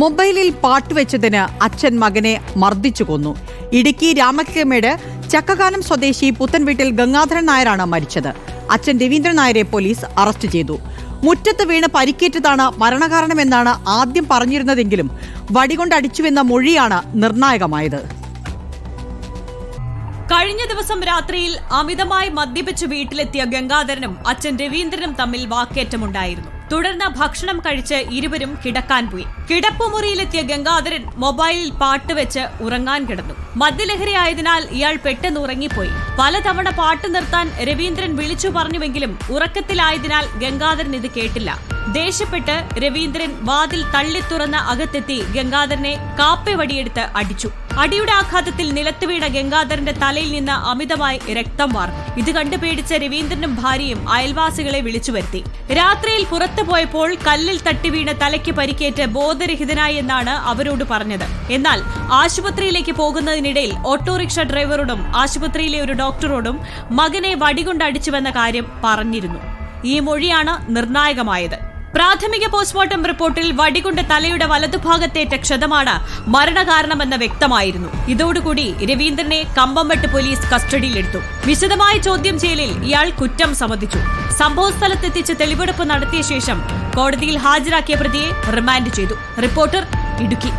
മൊബൈലിൽ പാട്ട് വെച്ചതിന് അച്ഛൻ മകനെ മർദ്ദിച്ചു കൊന്നു. ഇടുക്കി രാമക്കമേട് ചക്കകാലം സ്വദേശി പുത്തൻവീട്ടിൽ ഗംഗാധരൻ നായരാണ് മരിച്ചത്. അച്ഛൻ രവീന്ദ്രൻ നായരെ പോലീസ് അറസ്റ്റ് ചെയ്തു. മുറ്റത്ത് വീണ് പരിക്കേറ്റതാണ് മരണകാരണമെന്നാണ് ആദ്യം പറഞ്ഞിരുന്നതെങ്കിലും വടികൊണ്ട് അടിച്ചുവെന്ന മൊഴിയാണ് നിർണായകമായത്. കഴിഞ്ഞ ദിവസം രാത്രിയിൽ അമിതമായി മദ്യപിച്ച് വീട്ടിലെത്തിയ ഗംഗാധരനും അച്ഛൻ രവീന്ദ്രനും തമ്മിൽ വാക്കേറ്റമുണ്ടായിരുന്നു. തുടർന്ന് ഭക്ഷണം കഴിച്ച് ഇരുവരും കിടക്കാൻ പോയി. കിടപ്പുമുറിയിലെത്തിയ ഗംഗാധരൻ മൊബൈലിൽ പാട്ട് വെച്ച് ഉറങ്ങാൻ കിടന്നു. മദ്യലഹരിയായതിനാൽ ഇയാൾ പെട്ടെന്ന് ഉറങ്ങിപ്പോയി. പലതവണ പാട്ട് നിർത്താൻ രവീന്ദ്രൻ വിളിച്ചു പറഞ്ഞുവെങ്കിലും ഉറക്കത്തിലായതിനാൽ ഗംഗാധരൻ ഇത് കേട്ടില്ല. ദേഷ്യപ്പെട്ട് രവീന്ദ്രൻ വാതിൽ തള്ളി തുറന്ന അകത്തെത്തി ഗംഗാധരനെ കാപ്പെ വടിയെടുത്ത് അടിച്ചു. അടിയുടെ ആഘാതത്തിൽ നിലത്ത് വീണ ഗംഗാധരന്റെ തലയിൽ നിന്ന് അമിതമായി രക്തം വാർന്നു. ഇത് കണ്ടു പേടിച്ച രവീന്ദ്രനും ഭാര്യയും അയൽവാസികളെ വിളിച്ചു വരുത്തി. രാത്രിയിൽ പുറത്തു പോയപ്പോൾ കല്ലിൽ തട്ടി വീണ തലയ്ക്ക് പരിക്കേറ്റ് ബോധരഹിതനായി എന്നാണ് അവരോട് പറഞ്ഞത്. എന്നാൽ ആശുപത്രിയിലേക്ക് പോകുന്നതിനിടയിൽ ഓട്ടോറിക്ഷ ഡ്രൈവറോടും ആശുപത്രിയിലെ ഒരു ഡോക്ടറോടും മകനെ വടികൊണ്ട് അടിച്ചുവെന്ന കാര്യം പറഞ്ഞിരുന്നു. ഈ മൊഴിയാണ് നിർണായകമായത്. പ്രാഥമിക പോസ്റ്റ്മോർട്ടം റിപ്പോർട്ടിൽ വടികൊണ്ട് തലയുടെ വലതുഭാഗത്തേറ്റ ക്ഷതമാണ് മരണകാരണമെന്ന് വ്യക്തമായിരുന്നു. ഇതോടുകൂടി രവീന്ദ്രനെ കമ്പംവെട്ട് പോലീസ് കസ്റ്റഡിയിലെടുത്തു. വിശദമായ ചോദ്യം ചെയ്യലിൽ ഇയാൾ കുറ്റം സമ്മതിച്ചു. സംഭവസ്ഥലത്തെത്തിച്ച് തെളിവെടുപ്പ് നടത്തിയ ശേഷം കോടതിയിൽ ഹാജരാക്കിയ പ്രതിയെ റിമാൻഡ് ചെയ്തു. റിപ്പോർട്ടർ ഇടുക്കി.